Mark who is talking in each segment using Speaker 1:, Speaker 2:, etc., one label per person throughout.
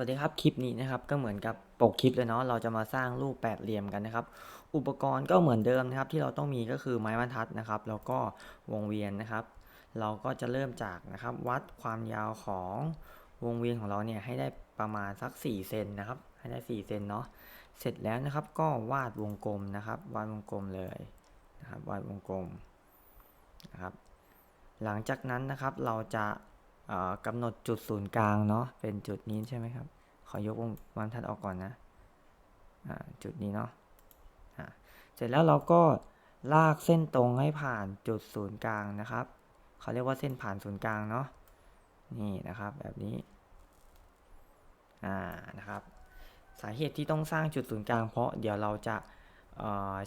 Speaker 1: วัสดีครับ คลิปนี้นะครับก็เหมือนกับปกคลิปเลยเนาะเราจะมาสร้างรูปแปดเหลี่ยมกันนะครับ อุปกรณ์ก็เหมือนเดิมนะครับที่เราต้องมีก็คือไม้บรรทัดนะครับ แล้วก็วงเวียนนะครับ เราก็จะเริ่มจากนะครับ วัดความยาวของวงเวียนของเราเนี่ยให้ได้ประมาณสัก4เซนนะครับ ให้ได้4เซนเนาะเสร็จแล้วนะครับ ก็วาดวงกลมนะครับ วาดวงกลมเลยนะครับวาดวงกลมนะครับ หลังจากนั้นนะครับเราจะ กำหนดจุดศูนย์กลางเนาะเป็นจุดนี้ใช่ไหมครับ ขอยกวงบรรทัดออกก่อนนะจุดนี้เนาะเสร็จแล้วเราก็ลากเส้นตรงให้ผ่านจุดศูนย์กลางนะครับเขาเรียกว่าเส้นผ่านศูนย์กลางเนาะนี่นะครับแบบนี้อ่านะครับ สาเหตุที่ต้องสร้างจุดศูนย์กลาง เพราะเดี๋ยวเราจะ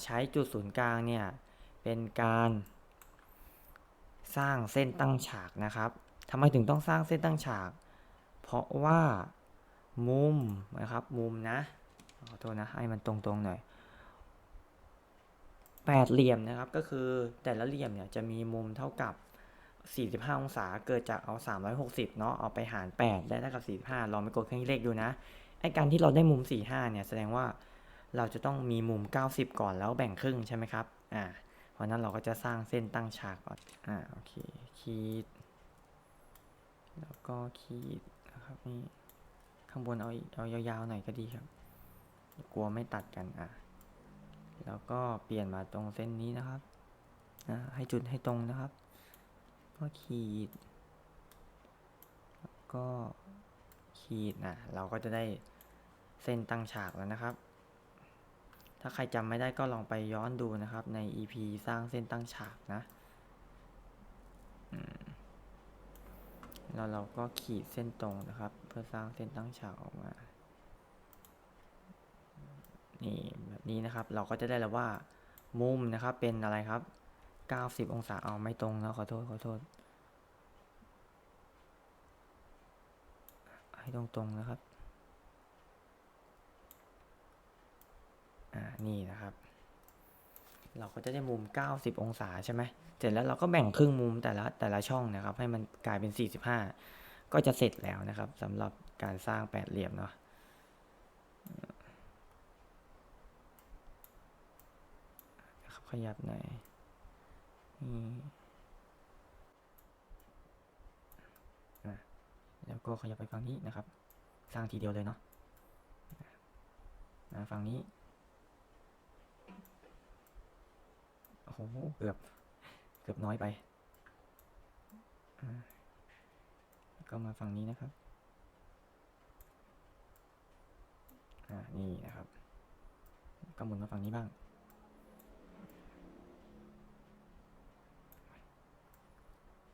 Speaker 1: ใช้จุดศูนย์กลางเนี่ยเป็นการสร้างเส้นตั้งฉากนะครับ ทำไมถึงต้องสร้างเส้นตั้งฉาก เพราะว่ามุมนะครับมุมนะขอโทษนะให้มันตรงๆหน่อยแปดเหลี่ยมนะครับก็คือแต่ละเหลี่ยมเนี่ยจะมีมุมเท่ากับ 45 องศาเกิดจากเอา 360 เนาะเอาไปหาร 8 ได้เท่ากับ 45 ลองไปกดเครื่องเลขดูนะไอการที่เราได้มุม 45 เนี่ยแสดงว่าเราจะต้องมีมุม 90 ก่อนแล้วแบ่งครึ่งใช่ไหมครับอ่าเพราะนั้นเราก็จะสร้างเส้นตั้งฉากก่อนอ่าโอเคขีด แล้วก็ขีดนะครับนี่ข้างบนเอาเอายาวๆหน่อยก็ดีครับ กลัวไม่ตัดกันอะ แล้วก็เปลี่ยนมาตรงเส้นนี้นะครับนะให้จุดให้ตรงนะครับ ก็ขีด ก็ขีดนะเราก็จะได้เส้นตั้งฉากแล้วนะครับ ถ้าใครจำไม่ได้ก็ลองไปย้อนดูนะครับใน EP สร้างเส้นตั้งฉากนะอืม แล้วเราก็ขีดเส้นตรงนะครับ เพื่อสร้างเส้นตั้งฉากออกมา นี่แบบนี้นะครับ เราก็จะได้แล้วว่ามุมนะครับเป็นอะไรครับ 90 องศาเอาไม่ตรงแล้วขอโทษขอโทษ ให้ตรงๆนะครับ อ่า นี่นะครับ เราก็จะได้มุม 90 องศาใช่ไหมเสร็จแล้วเราก็แบ่งครึ่งมุมแต่ละแต่ละช่องนะครับ ให้มันกลายเป็น 45 ก็จะเสร็จแล้วนะครับสำหรับการสร้างแปดเหลี่ยมเนาะขยับหน่อยแล้วก็ขยับไปฝั่งนี้นะครับ สร้างทีเดียวเลยเนาะฝั่งนี้ โอ้โหเกือบ เกือบน้อยไปแล้วก็มาฝั่งนี้นะครับ อ่า นี่นะครับ ก็หมุนมาฝั่งนี้บ้าง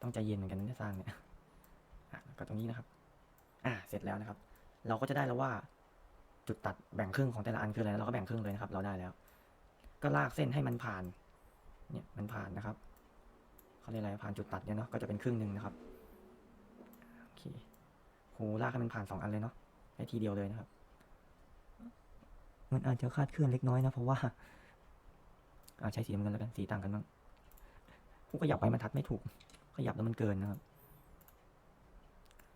Speaker 1: ต้องใจเย็นเหมือนกันนะเนี่สร้างเนี่ย อะก็ตรงนี้นะครับ อ่า เสร็จแล้วนะครับ เราก็จะได้แล้วว่าจุดตัดแบ่งครึ่งของแต่ละอันคืออะไรเราก็แบ่งครึ่งเลยนะครับ เราได้แล้ว ก็ลากเส้นให้มันผ่าน เนี่ยมันผ่านนะครับเขาเรียกอะไรผ่านจุดตัดเนี่ยเนาะก็จะเป็นครึ่งหนึ่งนะครับโอเคโหลากให้มันผ่านสองอันเลยเนาะได้ทีเดียวเลยนะครับ มันอาจจะคาดเคลื่อนเล็กน้อยนะเพราะว่าอาใช้สีน้ำเงินแล้วกันสีต่างกันบ้างผู้ขยับไปมันทัดไม่ถูก ขยับแล้วมันเกินนะครับ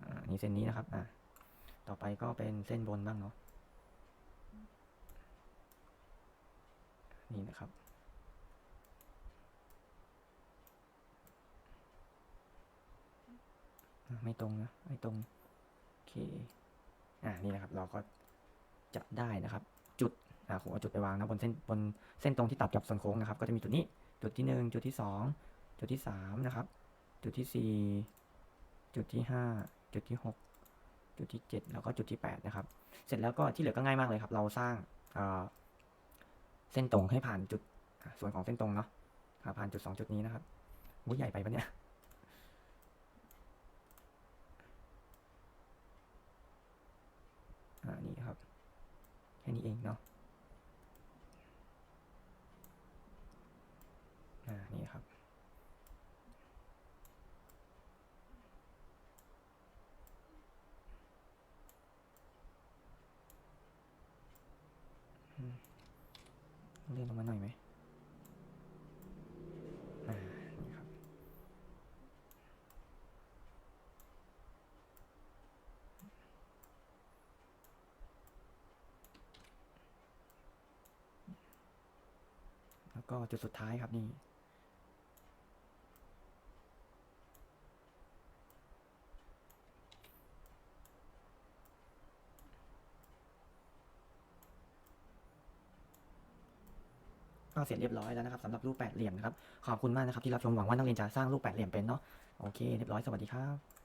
Speaker 1: อ่านี่เส้นนี้นะครับอ่าต่อไปก็เป็นเส้นบนบ้างเนาะนี่นะครับ อะ ไม่ตรงนะไม่ตรงโอเคอ่านี่นะครับเราก็จะได้นะครับ จุดอ่าผมเอาจุดไปวางนะบนเส้นบนเส้นตรงที่ตัดกับส่วนโค้งนะครับ ก็จะมีจุดนี้จุดที่หนึ่งจุดที่สองจุดที่สามนะครับ จุดที่สี่จุดที่ห้าจุดที่หกจุดที่เจ็ดแล้วก็จุดที่แปดนะครับ เสร็จแล้วก็ที่เหลือก็ง่ายมากเลยครับ เราสร้างเส้นตรงให้ผ่านจุดส่วนของเส้นตรงเนาะผ่านจุดสองจุดนี้นะครับวุ้ใหญ่ไปปะเนี่ย อ่านี่ครับ แค่ นี้เองเนาะอ่านี่ครับ เลื่อนลงมาหน่อยไหมอ่านี่ครับ อ ก็จุดสุดท้ายครับนี่ก็เสร็จเรียบร้อยแล้วนะครับสำหรับรูปแปดเหลี่ยมนะครับ ขอบคุณมากนะครับที่รับชมหวังว่านักเรียนจะสร้างรูปแปดเหลี่ยมเป็นเนาะโอเคเรียบร้อยสวัสดีครับ